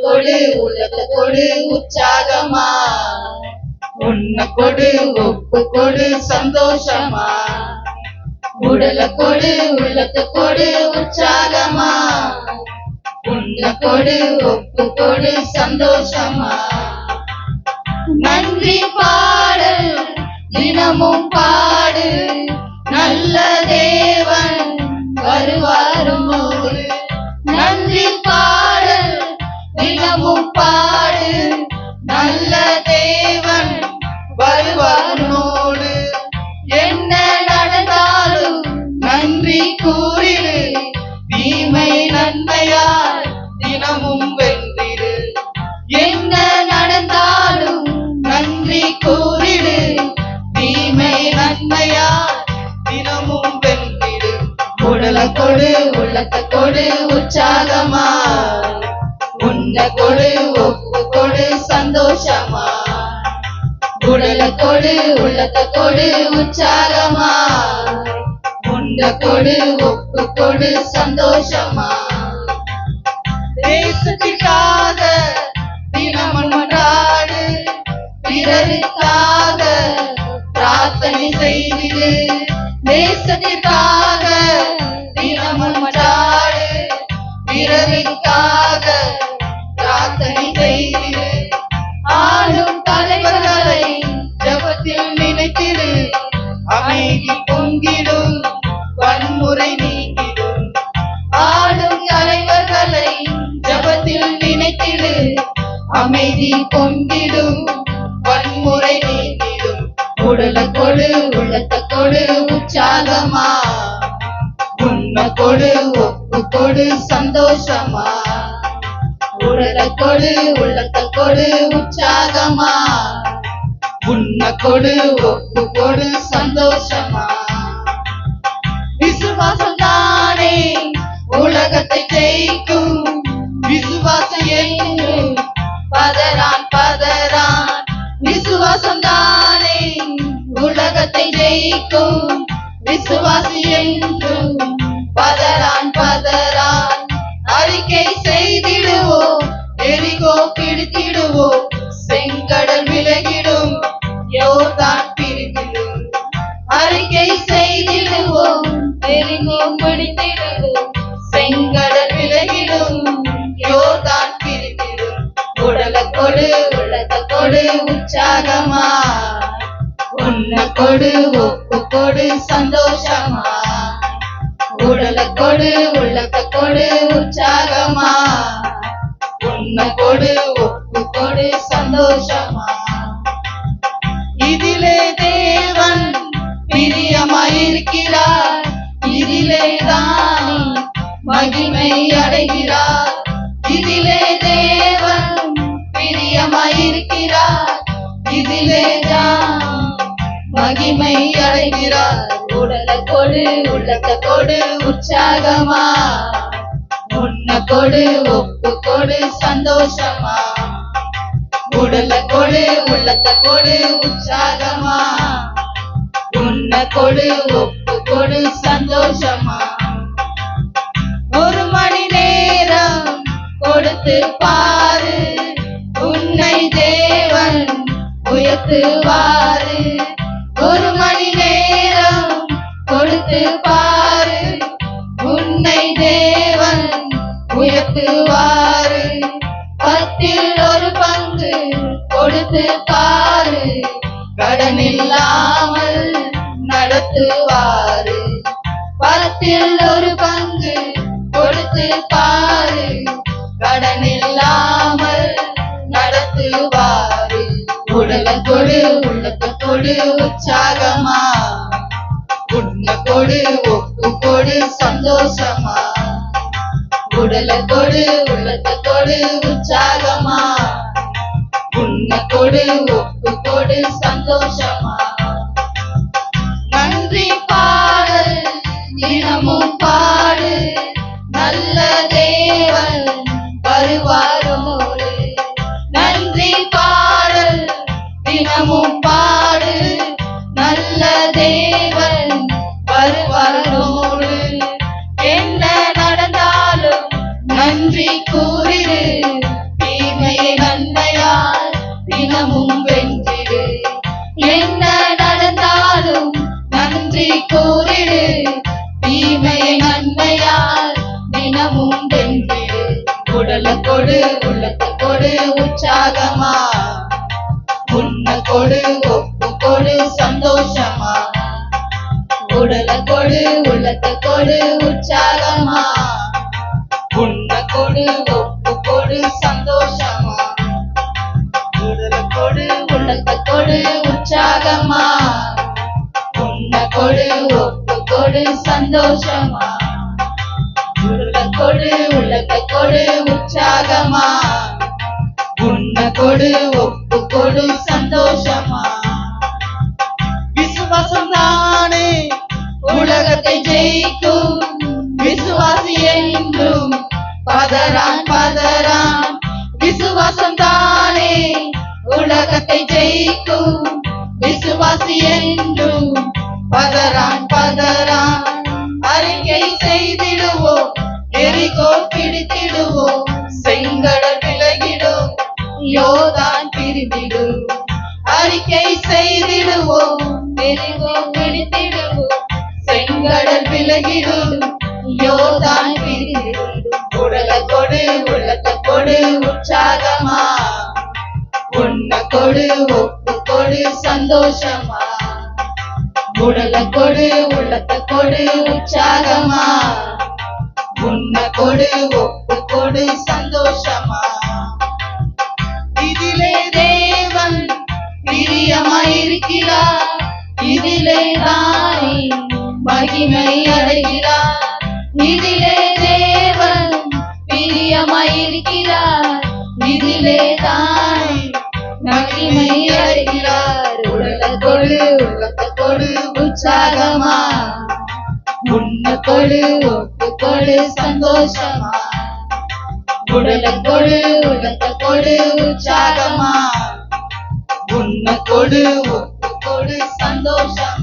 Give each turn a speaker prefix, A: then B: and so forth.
A: கொடு உள்ளத்தை கொடு உற்சாகமா. உன்னை கொடு ஒப்பு கொடு சந்தோஷமா. உடல கொடு உள்ளத்தை கொடு உற்சாகமா. உன்னை கொடு ஒப்பு கொடு சந்தோஷமா. நன்றி பாடு தினமும் பாடு. நல்ல தேவன் வருவாரும் போது உடலை கொடு உள்ளத்தை கொடு உற்சாகமா. உன்னை கொடு ஒப்பு கொடு சந்தோஷமா. உடலை கொடு உள்ளத்தை கொடு உற்சாகமா. உன்னை கொடு ஒப்பு கொடு சந்தோஷமா. தேசத்திற்காக தினம் மன்றாடு பிறருக்காக பிரார்த்தனை செய்திடு தேசத்திற்காக இரவிற்காக பிரார்த்தனை செய்திடு ஆளும் தலைவர்களை ஜபத்தில் நினைத்திடு அமைதி பொங்கிடும் வன்முறை நீங்கிடும். ஆளும் தலைவர்களை ஜபத்தில் நினைத்திடு அமைதி பொங்கிடும் வன்முறை நீங்கிடும். உடல கொடு உள்ளத்த கொடு உற்சாகமா. உன்னை கொடு கொடு சந்தோஷமா? உடலை கொடு உள்ளத்தை கொடு உற்சாகமா? உன்னை கொடு ஒப்பு கொடு சந்தோஷமா? விசுவாசம் தானே உலகத்தை ஜெயிக்கும். விசுவாசம் என்று பதறான் பதறான். விசுவாசம் தானே உலகத்தை ஜெயிக்கும். விசுவாசி என்றும் கொடு உள்ளத்தை கொடு உற்சாகமா. உன்னை கொடு ஒப்பு கொடு சந்தோஷமா. உடலை கொடு உள்ளத்தை கொடு உற்சாகமா. உன்னை கொடு ஒப்பு கொடு சந்தோஷமா. இதிலே தேவன் பிரியமாயிருக்கிறார் இதிலே தான் மகிமை அடைகிறார். மகிமை அடைகிறார். உடலை கொடு உள்ளத்தை கொடு உற்சாகமா. உன்னை கொடு ஒப்பு கொடு சந்தோஷமா. உடலை கொடு உள்ளத்தை கொடு உற்சாகமா. உன்னை கொடு ஒப்பு கொடு சந்தோஷமா. ஒரு மணி நேரம் கொடுத்து பாரு. உன்னை தேவன் உயர்த்துவாரு. உன்னை தேவன் உயர்த்துவாரு. பத்தில் ஒரு பங்கு கொடுத்து பாரு. கடன் இல்லாமல் நடத்துவாரு. பத்தில் ஒரு பங்கு கொடுத்து பாரு. கடன் இல்லாமல் நடத்துவாரு. உடலை கொடு உள்ளத்தை கொடு உற்சாகமா. உன்னை கொடு ஒப்பு கொடு சந்தோஷமா? உடலை கொடு உள்ளத்தை கொடு உற்சாகமா? உன்னை கொடு ஒப்பு கொடு சந்தோஷமா? நன்றி பாடல் தினமும் பாடு. நல்ல தேவன் வருவாரோடு நன்றி பாடல் தினமும் பாடு. நல்ல தேவன் வருவாரோடு ஒப்பு கொடு சந்தோஷமா? உடல கொடு உள்ளத்தை கொடு உற்சாகமா? உன்ன கொடு ஒப்பு கொடு சந்தோஷமா? உடல கொடு உள்ளத்தை கொடு உற்சாகமா? உன்ன கொடு ஒப்பு கொடு சந்தோஷமா? உள்ள கொடு உள்ளத்தை கொடு உற்சாகமா? உன்ன கொடு ஒப்பு கொடு தானே உலகத்தை ஜெயிக்கும் விசுவாசி என்றும் பதறான் பதறான். அறிக்கை செய்திடுவோம் எரிகோ பிடித்திடுவோம் செங்கடல் விலகிடும் யோதான் பிரிந்திடும். அறிக்கை செய்திடுவோம் எரிகோ பிடித்திடுவோம் செங்கடல் விலகிடும் யோதான் பிரிந்திடும். கொடு சந்தோஷமா? இதிலே தேவன் பிரியமாயிருக்கிறார். இதிலே தானே மகிமை அடைகிறார். இதிலே தேவன் பிரியமாயிருக்கிறார். இதிலே தானே மகிமை அடைகிறார். உலக கொடு உலக கொடு உற்சாகமா. உன்ன கொடு ஒட்டு கொடு சந்தோஷமா. உடலை கொடு உலகத்தை கொடு உற்சாகமா கொடு சந்தோஷம்.